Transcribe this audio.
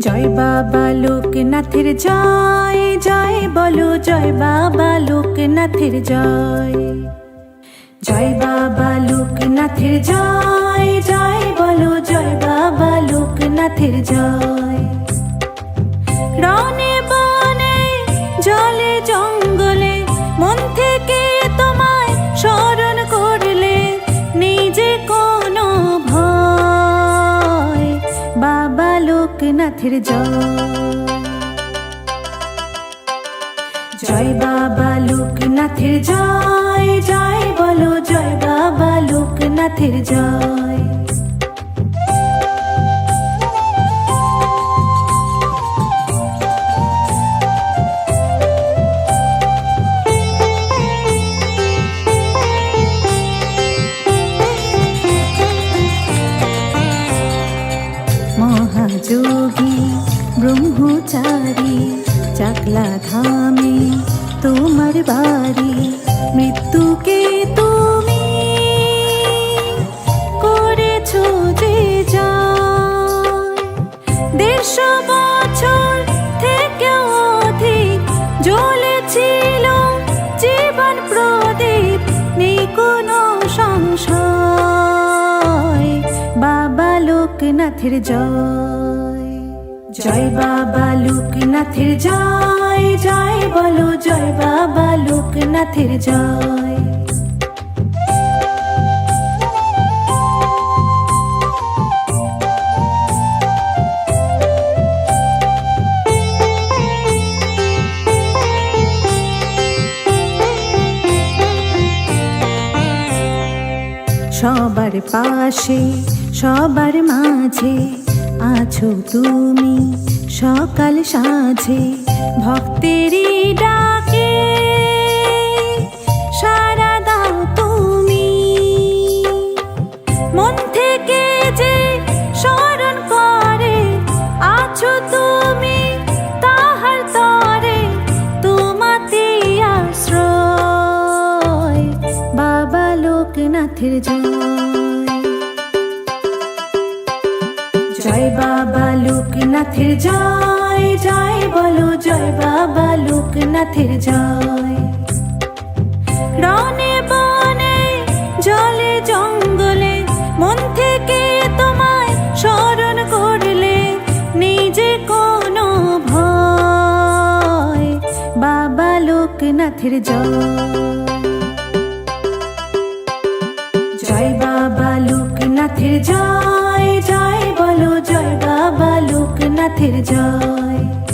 জয় বাবা লোকনাথের জয় জয় বলো জয় বাবা লোকনাথের জয়। জয় বাবা লোকনাথের জয় জয় বলো জয় বাবা লোকনাথের জয়। বাবা লোকনাথের জয় জয় বাবা লোকনাথের জয় জয় বলো জয় বাবা লোকনাথের জয়। মহাযোগী ব্রহ্মচারী চাকলা ধামে তোমার বাড়ি, মৃত্যুকে তুমি করেছ যে জয় দেড়শো বছর থেকেও অধিক জ্বলেছিল জীবন প্রদীপ নেই কোনো সংশয়। বাবা লোকনাথের জয়। জয় বাবা লোকনাথের জয় জয় বলো জয় বাবা লোকনাথের জয়। সবার পাশে সবার মাঝে আছো তুমি সকাল সাঁঝে ভক্তেরই ডাকে। সারা দাও তুমি। মন থেকে যে স্মরণ করে, আছো তুমি তাহার তরে তোমাতে আশ্রয়। বাবা লোকনাথের জয়। জয় বাবা লোকনাথের জয় জয় বলো জয় বাবা লোকনাথের জয়। রনে বনে, জলে জঙ্গলে, মন থেকে তোমায় স্মরণ করলে নিজে কোনো ভয়। বাবা লোকনাথের জয়। লোকনাথের জয় জয় বলো জয় বাবা লোকনাথের জয়